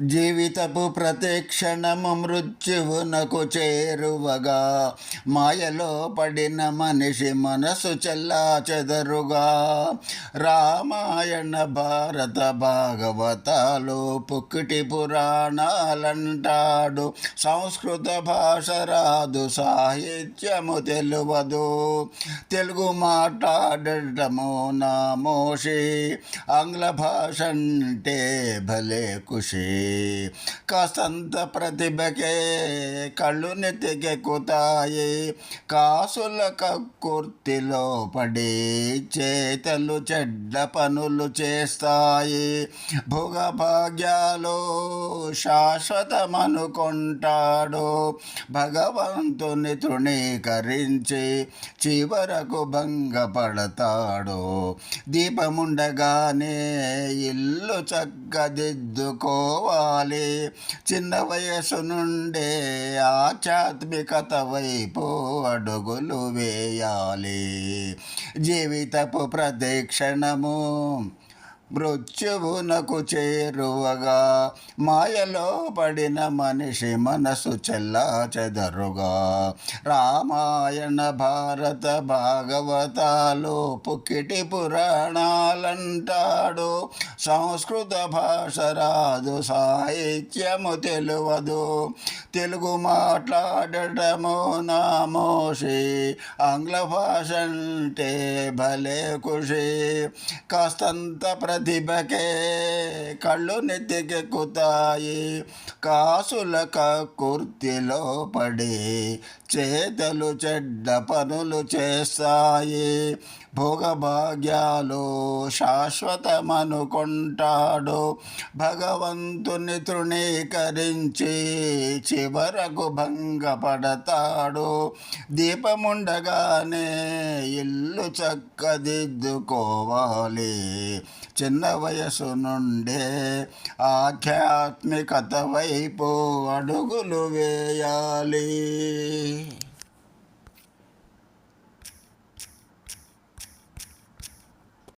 జీవితపు ప్రతిక్షణము మృత్యువునకు చేరువగా. మాయలో పడిన మనిషి మనసు చెల్లా చెదరుగా. రామాయణ భారత భాగవతాలు పుక్కిటి పురాణాలంటాడు. సంస్కృత భాష రాదు సాహిత్యము తెలువదు. తెలుగు మాట్లాడటము నా మోషి ఆంగ్ల భాష అంటే భలే కుషి కాసంత ప్రతిభకే కళ్ళు నెత్తికెక్కుతాయి కాసుల కక్కుర్తిలో పడి చేతలు చెడ్డ పనులు చేస్తాయి. భోగభాగ్యాలు శాశ్వతమనుకుంటాడు. భగవంతుని తృణీకరించి చివరకు భంగపడతాడు. దీపముండగానే ఇల్లు చక్కదిద్దుకోవాలి. చిన్న వయసు నుండే ఆధ్యాత్మికత వైపు అడుగులు వేయాలి. జీవితపు ప్రదక్షిణము మృత్యువునకు చేరువగా. మాయలో పడిన మనిషి మనసు చెల్లా చెదరుగా. రామాయణ భారత భాగవతాలు పుక్కిటి పురాణాలంటాడు. సంస్కృత భాష రాదు సాహిత్యము తెలువదు. తెలుగు మాట్లాడటము నామోషి. ఆంగ్ల భాష అంటే భలే ఖుషి కాస్తంత ప్రతిభకే కళ్ళు నెత్తికెక్కుతాయి. కాసుల కుర్తిలో పడి చేతలు చెడ్డ పనులు చేస్తాయి. భోగభాగ్యాలు ఉంటాడు. భగవంతుని తృణీకరించి చివరకు భంగపడతాడు. దీపముండగానే ఇల్లు చక్కదిద్దుకోవాలి. చిన్న వయసు నుండే ఆధ్యాత్మికత వైపు అడుగులు వేయాలి.